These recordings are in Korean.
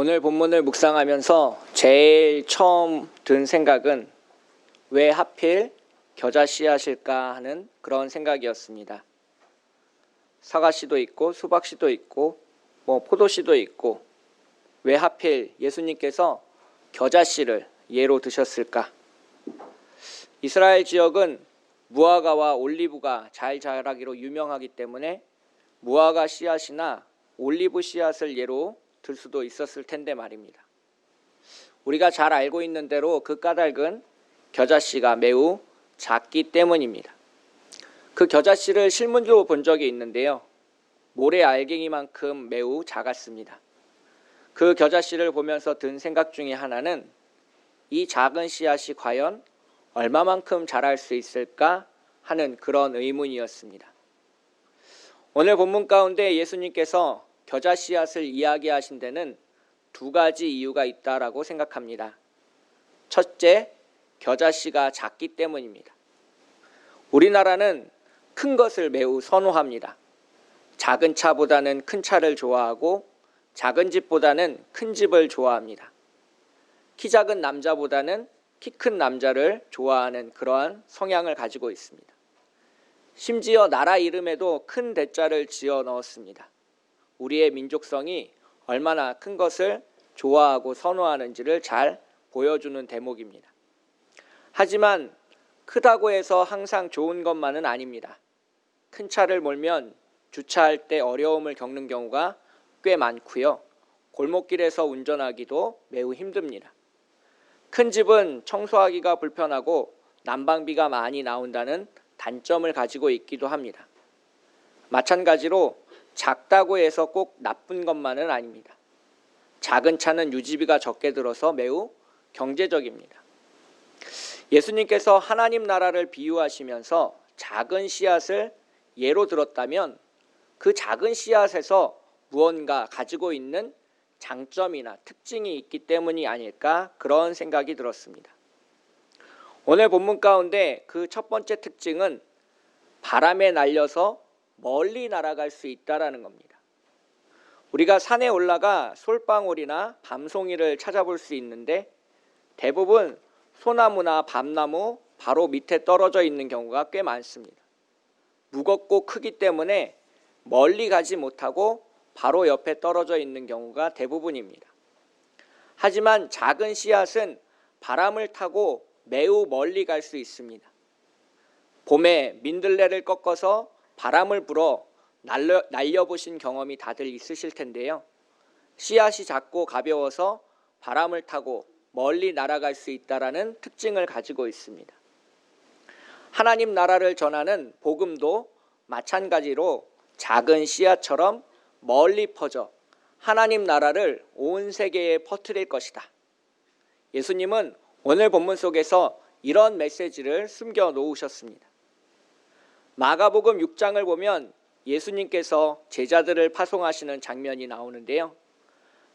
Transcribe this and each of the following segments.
오늘 본문을 묵상하면서 제일 처음 든 생각은 왜 하필 겨자 씨앗일까 하는 그런 생각이었습니다. 사과 씨도 있고 수박 씨도 있고 뭐 포도 씨도 있고 왜 하필 예수님께서 겨자 씨를 예로 드셨을까? 이스라엘 지역은 무화과와 올리브가 잘 자라기로 유명하기 때문에 무화과 씨앗이나 올리브 씨앗을 예로 들 수도 있었을 텐데 말입니다. 우리가 잘 알고 있는 대로 그 까닭은 겨자씨가 매우 작기 때문입니다. 그 겨자씨를 실물로 본 적이 있는데요. 모래 알갱이만큼 매우 작았습니다. 그 겨자씨를 보면서 든 생각 중에 하나는 이 작은 씨앗이 과연 얼마만큼 자랄 수 있을까 하는 그런 의문이었습니다. 오늘 본문 가운데 예수님께서 겨자 씨앗을 이야기하신 데는 두 가지 이유가 있다라고 생각합니다. 첫째, 겨자 씨가 작기 때문입니다. 우리나라는 큰 것을 매우 선호합니다. 작은 차보다는 큰 차를 좋아하고 작은 집보다는 큰 집을 좋아합니다. 키 작은 남자보다는 키 큰 남자를 좋아하는 그러한 성향을 가지고 있습니다. 심지어 나라 이름에도 큰 대자를 지어 넣었습니다. 우리의 민족성이 얼마나 큰 것을 좋아하고 선호하는지를 잘 보여주는 대목입니다. 하지만 크다고 해서 항상 좋은 것만은 아닙니다. 큰 차를 몰면 주차할 때 어려움을 겪는 경우가 꽤 많고요. 골목길에서 운전하기도 매우 힘듭니다. 큰 집은 청소하기가 불편하고 난방비가 많이 나온다는 단점을 가지고 있기도 합니다. 마찬가지로 작다고 해서 꼭 나쁜 것만은 아닙니다. 작은 차는 유지비가 적게 들어서 매우 경제적입니다. 예수님께서 하나님 나라를 비유하시면서 작은 씨앗을 예로 들었다면 그 작은 씨앗에서 무언가 가지고 있는 장점이나 특징이 있기 때문이 아닐까 그런 생각이 들었습니다. 오늘 본문 가운데 그 첫 번째 특징은 바람에 날려서 멀리 날아갈 수 있다라는 겁니다. 우리가 산에 올라가 솔방울이나 밤송이를 찾아볼 수 있는데 대부분 소나무나 밤나무 바로 밑에 떨어져 있는 경우가 꽤 많습니다. 무겁고 크기 때문에 멀리 가지 못하고 바로 옆에 떨어져 있는 경우가 대부분입니다. 하지만 작은 씨앗은 바람을 타고 매우 멀리 갈 수 있습니다. 봄에 민들레를 꺾어서 바람을 불어 날려, 날려보신 경험이 다들 있으실 텐데요. 씨앗이 작고 가벼워서 바람을 타고 멀리 날아갈 수 있다라는 특징을 가지고 있습니다. 하나님 나라를 전하는 복음도 마찬가지로 작은 씨앗처럼 멀리 퍼져 하나님 나라를 온 세계에 퍼뜨릴 것이다. 예수님은 오늘 본문 속에서 이런 메시지를 숨겨 놓으셨습니다. 마가복음 6장을 보면 예수님께서 제자들을 파송하시는 장면이 나오는데요.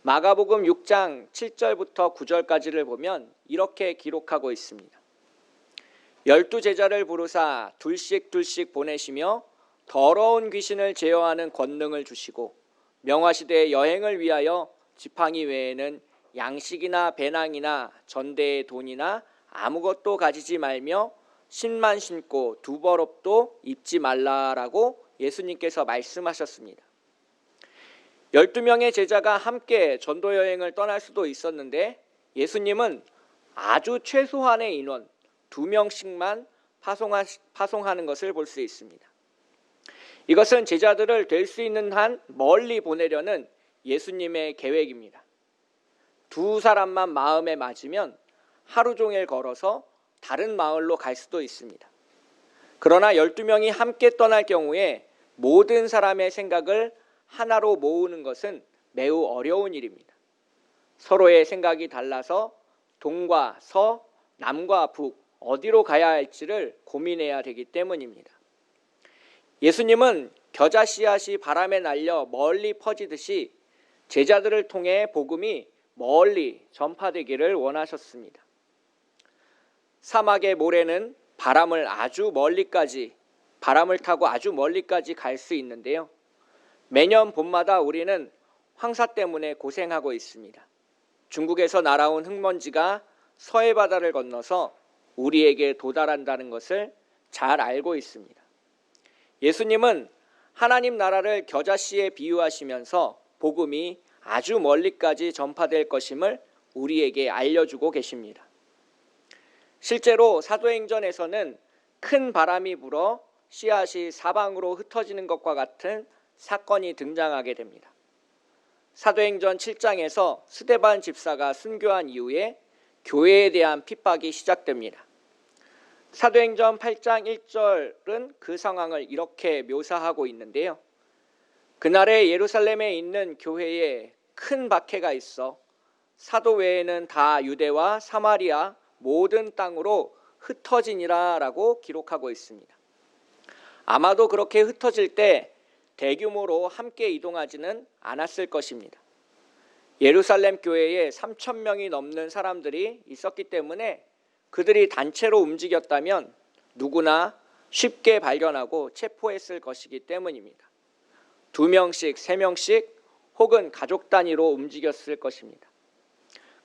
마가복음 6장 7절부터 9절까지를 보면 이렇게 기록하고 있습니다. 열두 제자를 부르사 둘씩 둘씩 보내시며 더러운 귀신을 제어하는 권능을 주시고 명화시대 여행을 위하여 지팡이 외에는 양식이나 배낭이나 전대의 돈이나 아무것도 가지지 말며 신만 신고 두 벌업도 입지 말라라고 예수님께서 말씀하셨습니다. 12명의 제자가 함께 전도 여행을 떠날 수도 있었는데 예수님은 아주 최소한의 인원 2명씩만 파송하는 것을 볼 수 있습니다. 이것은 제자들을 될 수 있는 한 멀리 보내려는 예수님의 계획입니다. 두 사람만 마음에 맞으면 하루 종일 걸어서 다른 마을로 갈 수도 있습니다. 그러나 12명이 함께 떠날 경우에 모든 사람의 생각을 하나로 모으는 것은 매우 어려운 일입니다. 서로의 생각이 달라서 동과 서, 남과 북, 어디로 가야 할지를 고민해야 되기 때문입니다. 예수님은 겨자 씨앗이 바람에 날려 멀리 퍼지듯이 제자들을 통해 복음이 멀리 전파되기를 원하셨습니다. 사막의 모래는 바람을 아주 멀리까지 바람을 타고 아주 멀리까지 갈 수 있는데요. 매년 봄마다 우리는 황사 때문에 고생하고 있습니다. 중국에서 날아온 흙먼지가 서해 바다를 건너서 우리에게 도달한다는 것을 잘 알고 있습니다. 예수님은 하나님 나라를 겨자씨에 비유하시면서 복음이 아주 멀리까지 전파될 것임을 우리에게 알려주고 계십니다. 실제로 사도행전에서는 큰 바람이 불어 씨앗이 사방으로 흩어지는 것과 같은 사건이 등장하게 됩니다. 사도행전 7장에서 스데반 집사가 순교한 이후에 교회에 대한 핍박이 시작됩니다. 사도행전 8장 1절은 그 상황을 이렇게 묘사하고 있는데요. 그날에 예루살렘에 있는 교회에 큰 박해가 있어 사도 외에는 다 유대와 사마리아 모든 땅으로 흩어지니라라고 기록하고 있습니다. 아마도 그렇게 흩어질 때 대규모로 함께 이동하지는 않았을 것입니다. 예루살렘 교회에 3천 명이 넘는 사람들이 있었기 때문에 그들이 단체로 움직였다면 누구나 쉽게 발견하고 체포했을 것이기 때문입니다. 두 명씩, 세 명씩 혹은 가족 단위로 움직였을 것입니다.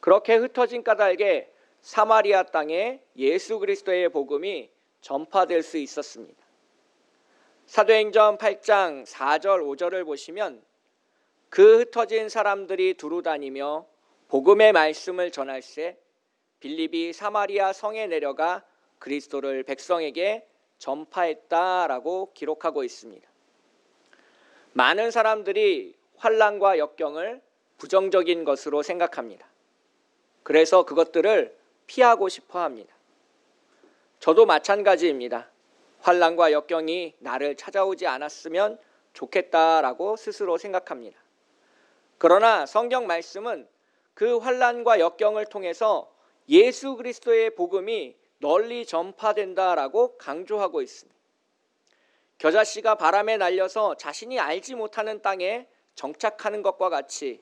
그렇게 흩어진 까닭에 사마리아 땅에 예수 그리스도의 복음이 전파될 수 있었습니다. 사도행전 8장 4절 5절을 보시면 그 흩어진 사람들이 두루 다니며 복음의 말씀을 전할세 빌립이 사마리아 성에 내려가 그리스도를 백성에게 전파했다라고 기록하고 있습니다. 많은 사람들이 환란과 역경을 부정적인 것으로 생각합니다. 그래서 그것들을 피하고 싶어 합니다. 저도 마찬가지입니다. 환란과 역경이 나를 찾아오지 않았으면 좋겠다라고 스스로 생각합니다. 그러나 성경 말씀은 그 환란과 역경을 통해서 예수 그리스도의 복음이 널리 전파된다라고 강조하고 있습니다. 겨자 씨가 바람에 날려서 자신이 알지 못하는 땅에 정착하는 것과 같이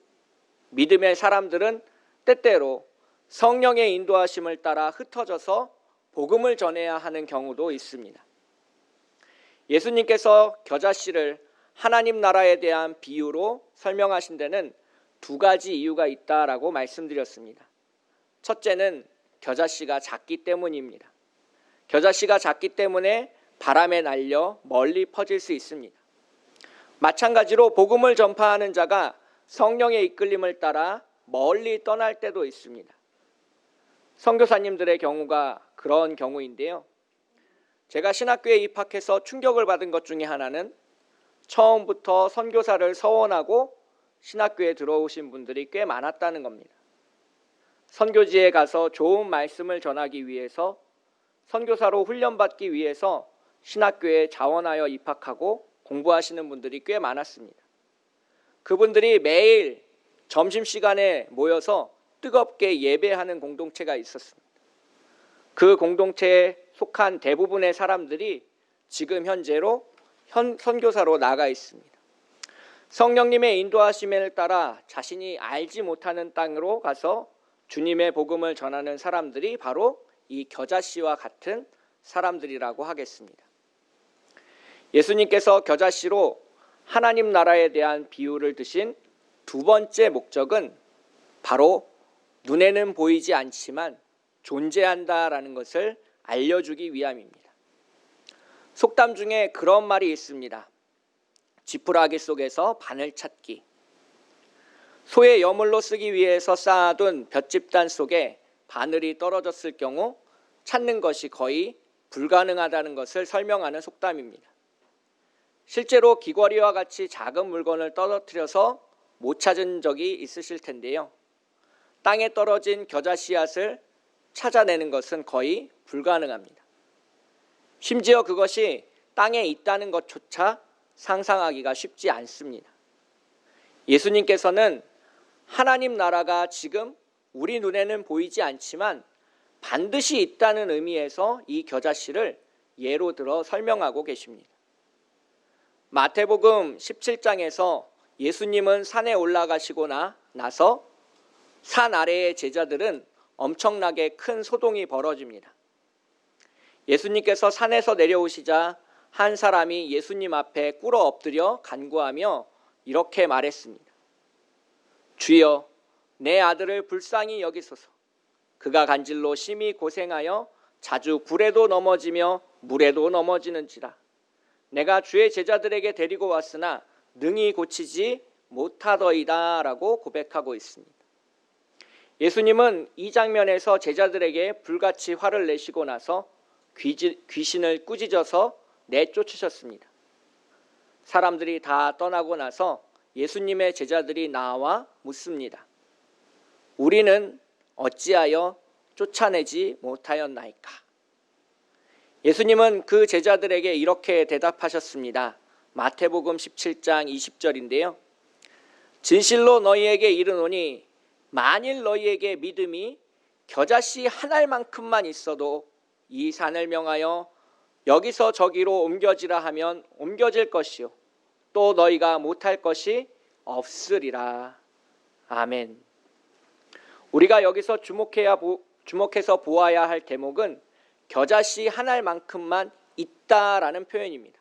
믿음의 사람들은 때때로 성령의 인도하심을 따라 흩어져서 복음을 전해야 하는 경우도 있습니다. 예수님께서 겨자씨를 하나님 나라에 대한 비유로 설명하신 데는 두 가지 이유가 있다라고 말씀드렸습니다. 첫째는 겨자씨가 작기 때문입니다. 겨자씨가 작기 때문에 바람에 날려 멀리 퍼질 수 있습니다. 마찬가지로 복음을 전파하는 자가 성령의 이끌림을 따라 멀리 떠날 때도 있습니다. 선교사님들의 경우가 그런 경우인데요. 제가 신학교에 입학해서 충격을 받은 것 중에 하나는 처음부터 선교사를 서원하고 신학교에 들어오신 분들이 꽤 많았다는 겁니다. 선교지에 가서 좋은 말씀을 전하기 위해서 선교사로 훈련받기 위해서 신학교에 자원하여 입학하고 공부하시는 분들이 꽤 많았습니다. 그분들이 매일 점심시간에 모여서 뜨겁게 예배하는 공동체가 있었습니다. 그 공동체에 속한 대부분의 사람들이 지금 현재로 현, 선교사로 나가 있습니다. 성령님의 인도하심을 따라 자신이 알지 못하는 땅으로 가서 주님의 복음을 전하는 사람들이 바로 이 겨자씨와 같은 사람들이라고 하겠습니다. 예수님께서 겨자씨로 하나님 나라에 대한 비유를 드신 두 번째 목적은 바로 눈에는 보이지 않지만 존재한다라는 것을 알려주기 위함입니다. 속담 중에 그런 말이 있습니다. 지푸라기 속에서 바늘 찾기. 소의 여물로 쓰기 위해서 쌓아둔 볏집단 속에 바늘이 떨어졌을 경우 찾는 것이 거의 불가능하다는 것을 설명하는 속담입니다. 실제로 귀걸이와 같이 작은 물건을 떨어뜨려서 못 찾은 적이 있으실 텐데요. 땅에 떨어진 겨자 씨앗을 찾아내는 것은 거의 불가능합니다. 심지어 그것이 땅에 있다는 것조차 상상하기가 쉽지 않습니다. 예수님께서는 하나님 나라가 지금 우리 눈에는 보이지 않지만 반드시 있다는 의미에서 이 겨자씨를 예로 들어 설명하고 계십니다. 마태복음 17장에서 예수님은 산에 올라가시거나 나서 산 아래의 제자들은 엄청나게 큰 소동이 벌어집니다. 예수님께서 산에서 내려오시자 한 사람이 예수님 앞에 꿇어 엎드려 간구하며 이렇게 말했습니다. 주여 내 아들을 불쌍히 여기소서. 그가 간질로 심히 고생하여 자주 굴에도 넘어지며 물에도 넘어지는지라. 내가 주의 제자들에게 데리고 왔으나 능히 고치지 못하더이다 라고 고백하고 있습니다. 예수님은 이 장면에서 제자들에게 불같이 화를 내시고 나서 귀신을 꾸짖어서 내쫓으셨습니다. 사람들이 다 떠나고 나서 예수님의 제자들이 나와 묻습니다. 우리는 어찌하여 쫓아내지 못하였나이까? 예수님은 그 제자들에게 이렇게 대답하셨습니다. 마태복음 17장 20절인데요. 진실로 너희에게 이르노니 만일 너희에게 믿음이 겨자씨 한 알만큼만 있어도 이 산을 명하여 여기서 저기로 옮겨지라 하면 옮겨질 것이요 또 너희가 못할 것이 없으리라. 아멘. 우리가 여기서 주목해야 주목해서 보아야 할 대목은 겨자씨 한 알만큼만 있다라는 표현입니다.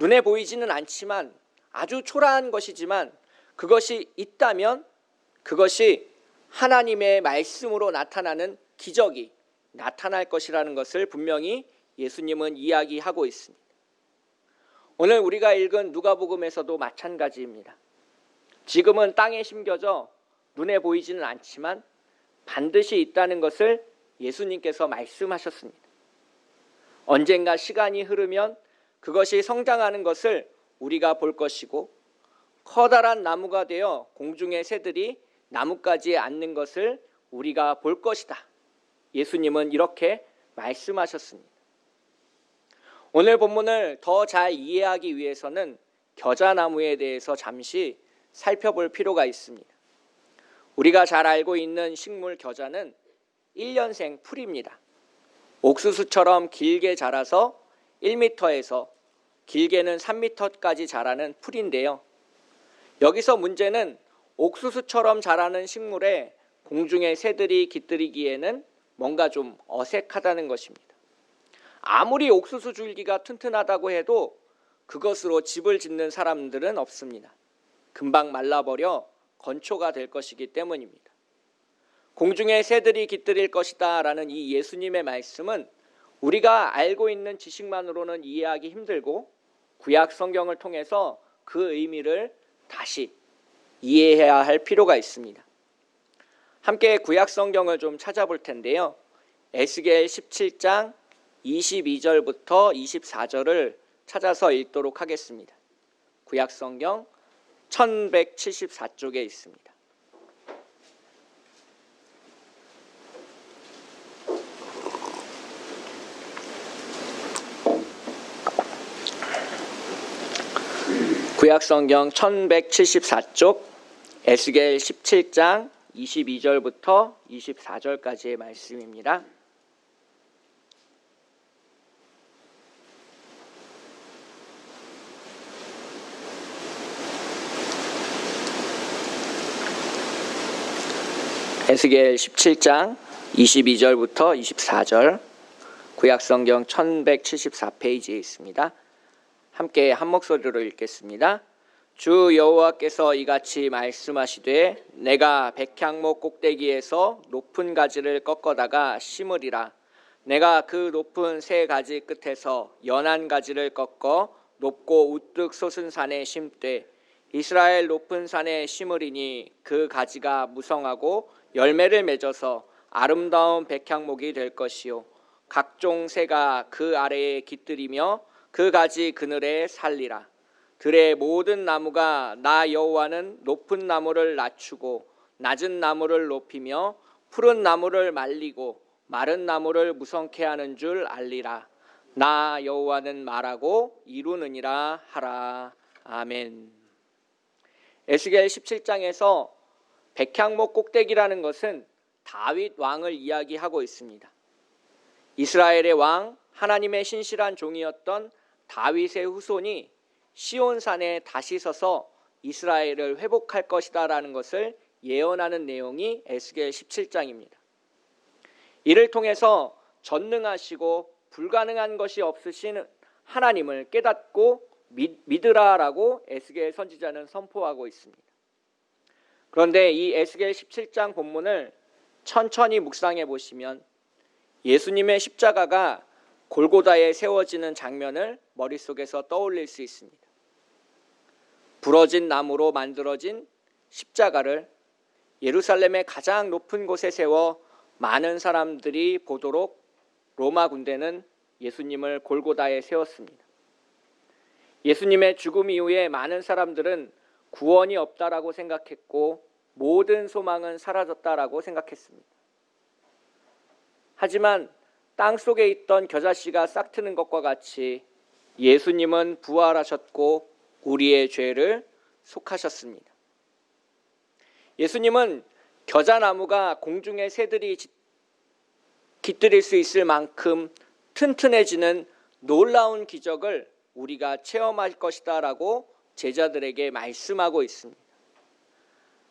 눈에 보이지는 않지만 아주 초라한 것이지만 그것이 있다면 그것이 하나님의 말씀으로 나타나는 기적이 나타날 것이라는 것을 분명히 예수님은 이야기하고 있습니다. 오늘 우리가 읽은 누가복음에서도 마찬가지입니다. 지금은 땅에 심겨져 눈에 보이지는 않지만 반드시 있다는 것을 예수님께서 말씀하셨습니다. 언젠가 시간이 흐르면 그것이 성장하는 것을 우리가 볼 것이고 커다란 나무가 되어 공중의 새들이 나뭇가지에 앉는 것을 우리가 볼 것이다. 예수님은 이렇게 말씀하셨습니다. 오늘 본문을 더 잘 이해하기 위해서는 겨자나무에 대해서 잠시 살펴볼 필요가 있습니다. 우리가 잘 알고 있는 식물 겨자는 1년생 풀입니다. 옥수수처럼 길게 자라서 1m에서 길게는 3m까지 자라는 풀인데요. 여기서 문제는 옥수수처럼 자라는 식물에 공중에 새들이 깃들이기에는 뭔가 좀 어색하다는 것입니다. 아무리 옥수수 줄기가 튼튼하다고 해도 그것으로 집을 짓는 사람들은 없습니다. 금방 말라버려 건초가 될 것이기 때문입니다. 공중에 새들이 깃들일 것이다 라는 이 예수님의 말씀은 우리가 알고 있는 지식만으로는 이해하기 힘들고 구약 성경을 통해서 그 의미를 다시 이해해야 할 필요가 있습니다. 함께 구약 성경을 좀 찾아볼 텐데요. 에스겔 17장 22절부터 24절을 찾아서 읽도록 하겠습니다. 구약 성경 1174쪽에 있습니다. 구약 성경 1174쪽 에스겔 17장 22절부터 24절까지의 말씀입니다. 에스겔 17장 22절부터 24절 구약 성경 1174페이지에 있습니다. 함께 한 목소리로 읽겠습니다. 주 여호와께서 이같이 말씀하시되 내가 백향목 꼭대기에서 높은 가지를 꺾어다가 심으리라 내가 그 높은 세 가지 끝에서 연한 가지를 꺾어 높고 우뚝 솟은 산에 심되 이스라엘 높은 산에 심으리니 그 가지가 무성하고 열매를 맺어서 아름다운 백향목이 될 것이요 각종 새가 그 아래에 깃들이며 그 가지 그늘에 살리라. 들의 모든 나무가 나 여호와는 높은 나무를 낮추고 낮은 나무를 높이며 푸른 나무를 말리고 마른 나무를 무성케 하는 줄 알리라. 나 여호와는 말하고 이루느니라 하라. 아멘. 에스겔 17장에서 백향목 꼭대기라는 것은 다윗 왕을 이야기하고 있습니다. 이스라엘의 왕 하나님의 신실한 종이었던 다윗의 후손이 시온산에 다시 서서 이스라엘을 회복할 것이다라는 것을 예언하는 내용이 에스겔 17장입니다. 이를 통해서 전능하시고 불가능한 것이 없으신 하나님을 깨닫고 믿으라라고 에스겔 선지자는 선포하고 있습니다. 그런데 이 에스겔 17장 본문을 천천히 묵상해 보시면 예수님의 십자가가 골고다에 세워지는 장면을 머릿속에서 떠올릴 수 있습니다. 부러진 나무로 만들어진 십자가를 예루살렘의 가장 높은 곳에 세워 많은 사람들이 보도록 로마 군대는 예수님을 골고다에 세웠습니다. 예수님의 죽음 이후에 많은 사람들은 구원이 없다라고 생각했고 모든 소망은 사라졌다라고 생각했습니다. 하지만 땅 속에 있던 겨자씨가 싹트는 것과 같이 예수님은 부활하셨고 우리의 죄를 속하셨습니다. 예수님은 겨자나무가 공중의 새들이 깃들일 수 있을 만큼 튼튼해지는 놀라운 기적을 우리가 체험할 것이다 라고 제자들에게 말씀하고 있습니다.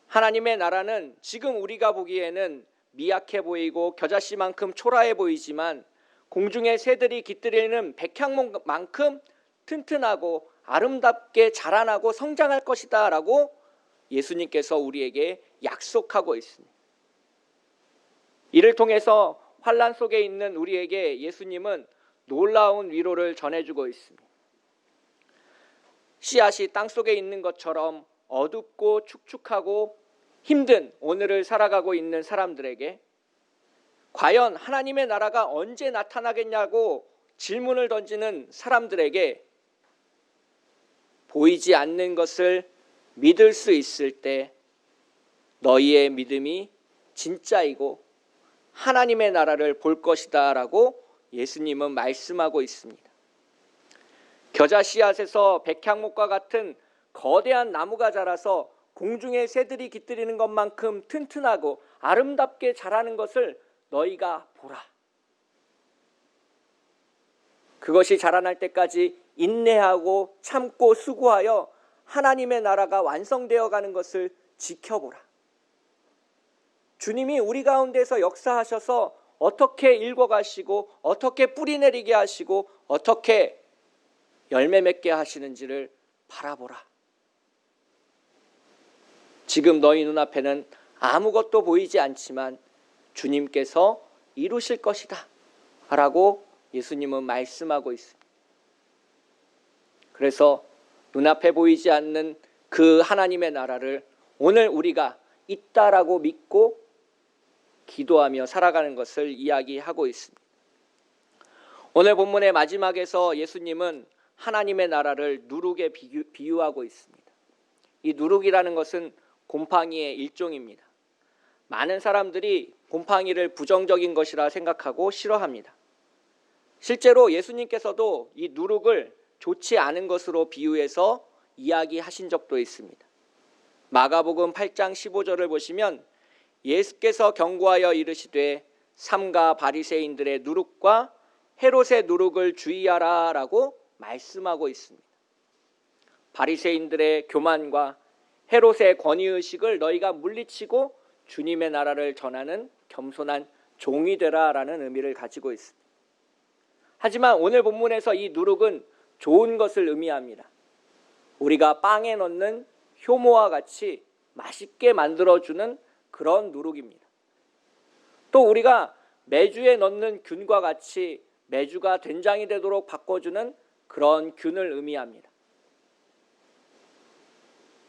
하나님의 나라는 지금 우리가 보기에는 미약해 보이고 겨자씨만큼 초라해 보이지만 공중의 새들이 깃들이는 백향목만큼 튼튼하고 아름답게 자라나고 성장할 것이다 라고 예수님께서 우리에게 약속하고 있습니다. 이를 통해서 환란 속에 있는 우리에게 예수님은 놀라운 위로를 전해주고 있습니다. 씨앗이 땅 속에 있는 것처럼 어둡고 축축하고 힘든 오늘을 살아가고 있는 사람들에게 과연 하나님의 나라가 언제 나타나겠냐고 질문을 던지는 사람들에게 보이지 않는 것을 믿을 수 있을 때 너희의 믿음이 진짜이고 하나님의 나라를 볼 것이다 라고 예수님은 말씀하고 있습니다. 겨자 씨앗에서 백향목과 같은 거대한 나무가 자라서 공중의 새들이 깃들이는 것만큼 튼튼하고 아름답게 자라는 것을 너희가 보라. 그것이 자라날 때까지 인내하고 참고 수고하여 하나님의 나라가 완성되어 가는 것을 지켜보라. 주님이 우리 가운데서 역사하셔서 어떻게 읽어가시고 어떻게 뿌리 내리게 하시고 어떻게 열매 맺게 하시는지를 바라보라. 지금 너희 눈앞에는 아무것도 보이지 않지만 주님께서 이루실 것이다. 라고 예수님은 말씀하고 있습니다. 그래서 눈앞에 보이지 않는 그 하나님의 나라를 오늘 우리가 있다라고 믿고 기도하며 살아가는 것을 이야기하고 있습니다. 오늘 본문의 마지막에서 예수님은 하나님의 나라를 누룩에 비유, 하고 있습니다. 이 누룩이라는 것은 곰팡이의 일종입니다. 많은 사람들이 곰팡이를 부정적인 것이라 생각하고 싫어합니다. 실제로 예수님께서도 이 누룩을 좋지 않은 것으로 비유해서 이야기하신 적도 있습니다. 마가복음 8장 15절을 보시면 예수께서 경고하여 이르시되 삼가 바리새인들의 누룩과 헤롯의 누룩을 주의하라라고 말씀하고 있습니다. 바리새인들의 교만과 헤롯의 권위 의식을 너희가 물리치고 주님의 나라를 전하는 겸손한 종이 되라라는 의미를 가지고 있습니다. 하지만 오늘 본문에서 이 누룩은 좋은 것을 의미합니다. 우리가 빵에 넣는 효모와 같이 맛있게 만들어주는 그런 누룩입니다. 또 우리가 매주에 넣는 균과 같이 매주가 된장이 되도록 바꿔주는 그런 균을 의미합니다.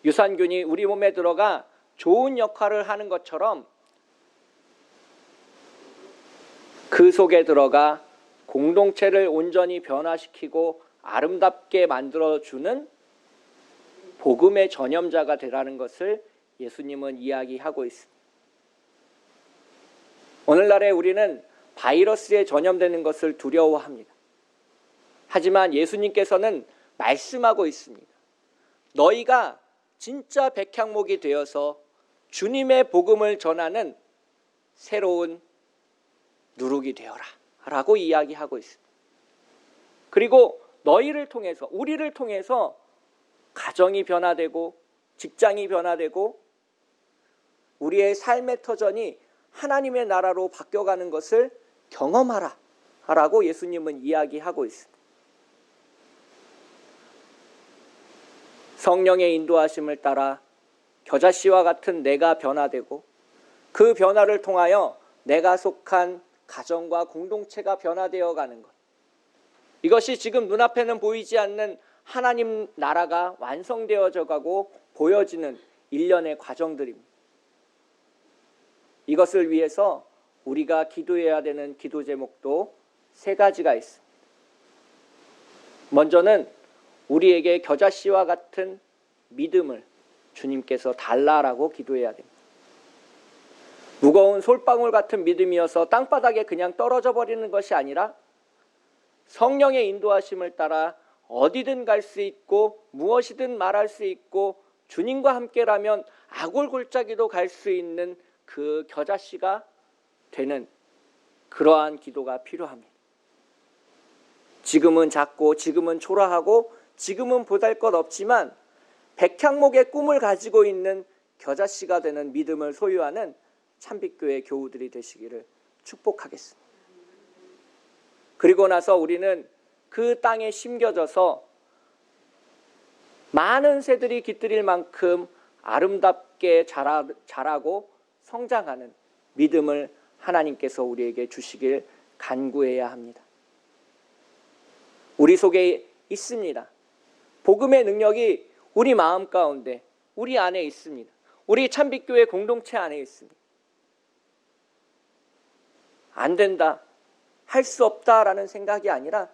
유산균이 우리 몸에 들어가 좋은 역할을 하는 것처럼 그 속에 들어가 공동체를 온전히 변화시키고 아름답게 만들어주는 복음의 전염자가 되라는 것을 예수님은 이야기하고 있습니다. 오늘날에 우리는 바이러스에 전염되는 것을 두려워합니다. 하지만 예수님께서는 말씀하고 있습니다. 너희가 진짜 백향목이 되어서 주님의 복음을 전하는 새로운 누룩이 되어라. 라고 이야기하고 있습니다. 그리고 너희를 통해서, 우리를 통해서 가정이 변화되고, 직장이 변화되고, 우리의 삶의 터전이 하나님의 나라로 바뀌어가는 것을 경험하라. 라고 예수님은 이야기하고 있습니다. 성령의 인도하심을 따라 겨자씨와 같은 내가 변화되고 그 변화를 통하여 내가 속한 가정과 공동체가 변화되어 가는 것. 이것이 지금 눈앞에는 보이지 않는 하나님 나라가 완성되어져 가고 보여지는 일련의 과정들입니다. 이것을 위해서 우리가 기도해야 되는 기도 제목도 세 가지가 있습니다. 먼저는 우리에게 겨자씨와 같은 믿음을 주님께서 달라라고 기도해야 됩니다. 무거운 솔방울 같은 믿음이어서 땅바닥에 그냥 떨어져 버리는 것이 아니라 성령의 인도하심을 따라 어디든 갈 수 있고 무엇이든 말할 수 있고 주님과 함께라면 아골골짜기도 갈 수 있는 그 겨자씨가 되는 그러한 기도가 필요합니다. 지금은 작고 지금은 초라하고 지금은 보잘 것 없지만 백향목의 꿈을 가지고 있는 겨자씨가 되는 믿음을 소유하는 참빛교회 교우들이 되시기를 축복하겠습니다. 그리고 나서 우리는 그 땅에 심겨져서 많은 새들이 깃들일 만큼 아름답게 자라, 자라고 성장하는 믿음을 하나님께서 우리에게 주시길 간구해야 합니다. 우리 속에 있습니다. 복음의 능력이 우리 마음 가운데, 우리 안에 있습니다. 우리 참빛교회 공동체 안에 있습니다. 안 된다, 할 수 없다라는 생각이 아니라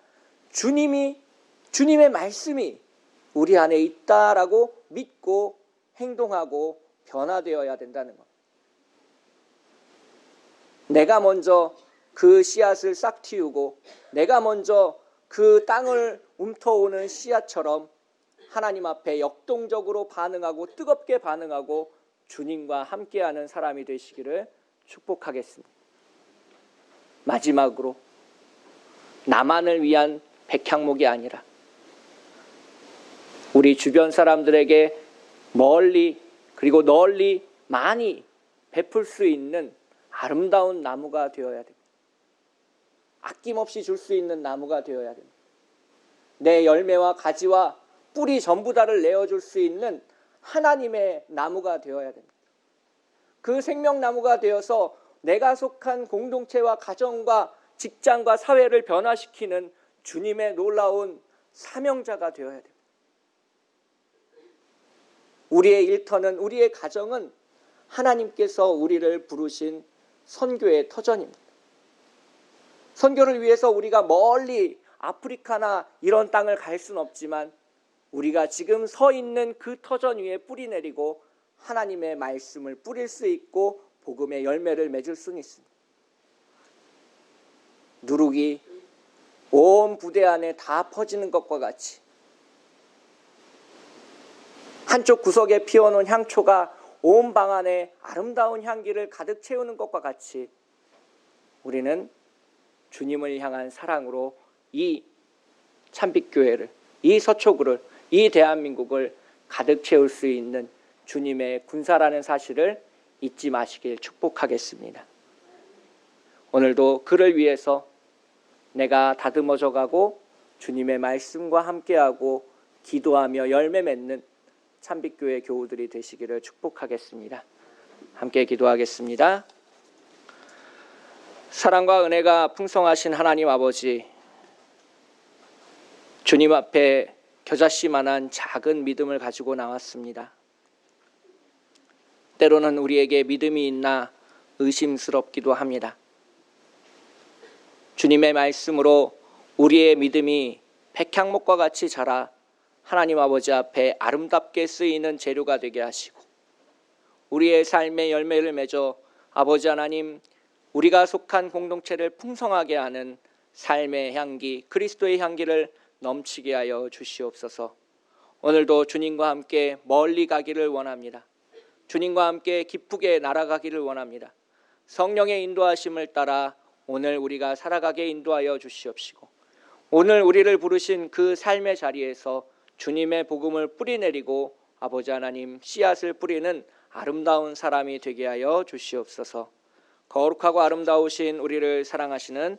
주님이, 주님의 말씀이 우리 안에 있다라고 믿고 행동하고 변화되어야 된다는 것. 내가 먼저 그 씨앗을 싹 틔우고 내가 먼저 그 땅을 움터오는 씨앗처럼 하나님 앞에 역동적으로 반응하고 뜨겁게 반응하고 주님과 함께하는 사람이 되시기를 축복하겠습니다. 마지막으로 나만을 위한 백향목이 아니라 우리 주변 사람들에게 멀리 그리고 널리 많이 베풀 수 있는 아름다운 나무가 되어야 됩니다. 아낌없이 줄 수 있는 나무가 되어야 됩니다. 내 열매와 가지와 뿌리 전부 다를 내어줄 수 있는 하나님의 나무가 되어야 됩니다. 그 생명나무가 되어서 내가 속한 공동체와 가정과 직장과 사회를 변화시키는 주님의 놀라운 사명자가 되어야 됩니다. 우리의 일터는 우리의 가정은 하나님께서 우리를 부르신 선교의 터전입니다. 선교를 위해서 우리가 멀리 아프리카나 이런 땅을 갈 수는 없지만 우리가 지금 서 있는 그 터전 위에 뿌리 내리고 하나님의 말씀을 뿌릴 수 있고 복음의 열매를 맺을 수는 있습니다. 누룩이 온 부대 안에 다 퍼지는 것과 같이 한쪽 구석에 피워놓은 향초가 온 방 안에 아름다운 향기를 가득 채우는 것과 같이 우리는 주님을 향한 사랑으로 이 참빛교회를, 이 서초구를, 이 대한민국을 가득 채울 수 있는 주님의 군사라는 사실을 잊지 마시길 축복하겠습니다. 오늘도 그를 위해서 내가 다듬어져 가고 주님의 말씀과 함께하고 기도하며 열매 맺는 참빛교회 교우들이 되시기를 축복하겠습니다. 함께 기도하겠습니다. 사랑과 은혜가 풍성하신 하나님 아버지, 주님 앞에 겨자씨만한 작은 믿음을 가지고 나왔습니다. 때로는 우리에게 믿음이 있나 의심스럽기도 합니다. 주님의 말씀으로 우리의 믿음이 백향목과 같이 자라 하나님 아버지 앞에 아름답게 쓰이는 재료가 되게 하시고 우리의 삶의 열매를 맺어 아버지 하나님 우리가 속한 공동체를 풍성하게 하는 삶의 향기 그리스도의 향기를 넘치게 하여 주시옵소서. 오늘도 주님과 함께 멀리 가기를 원합니다. 주님과 함께 기쁘게 날아가기를 원합니다. 성령의 인도하심을 따라 오늘 우리가 살아가게 인도하여 주시옵시고 오늘 우리를 부르신 그 삶의 자리에서 주님의 복음을 뿌리내리고 아버지 하나님 씨앗을 뿌리는 아름다운 사람이 되게 하여 주시옵소서. 거룩하고 아름다우신 우리를 사랑하시는